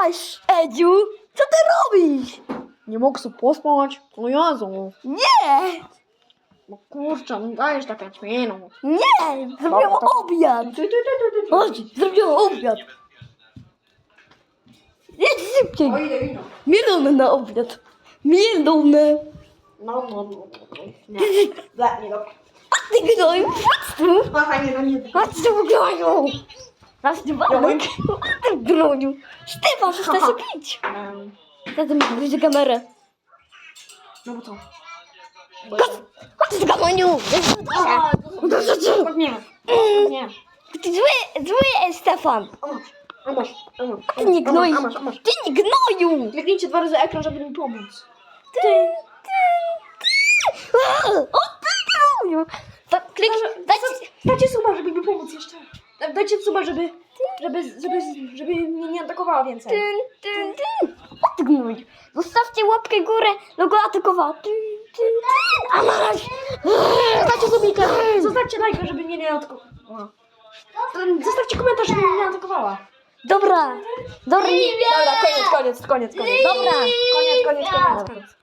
Masz, Edziu, co ty robisz? Nie mogę sobie pospać? O Jezu. Nie, No kurczę, no dajesz taka ćmienu. nie, zrobiłam Dobra, to- obiad. Ty, ty, ty, ty, ty. Chodź, zrobiłam obiad. Jedź szybciej. O. Mielone na obiad. Mielone. No, no, no. no. Nie, Ble, nie dobra. A ty gnoju, chodź tu. Aha, nie, no nie. Chodź tu gnoju. Raz, dwa, Joink. A ty gnoju. Stefan, przestań się pić. Em, Zatem widzę kamerę. No bo co? Chodź, chodź tu gnoju. A, to co? Nie. Ty zły, zły jest Stefan. O masz, o masz, o masz. Ty nie o gnoj. masz, masz. Ty nie gnoju. Kliknijcie dwa razy ekran, żeby mi pomóc. Ty, ty, ty. O, ty gnoju. To klik, dajcie, Dajcie suba, żeby mi pomóc jeszcze. Da- Dajcie suba, żeby, żeby, żeby, żeby mnie nie atakowała więcej. Tyn, tyn, tyn. Gnój. Zostawcie łapkę górę, no go atakowała. Tyn, tyn, tyn. A masz. Zostawcie subika, zostawcie lajka, żeby mnie nie atakowała. Zostawcie komentarz, żeby mnie nie atakowała. Dobra. Dobra. Dobra, koniec, koniec, koniec, koniec. Dobra. Koniec, koniec, koniec, koniec.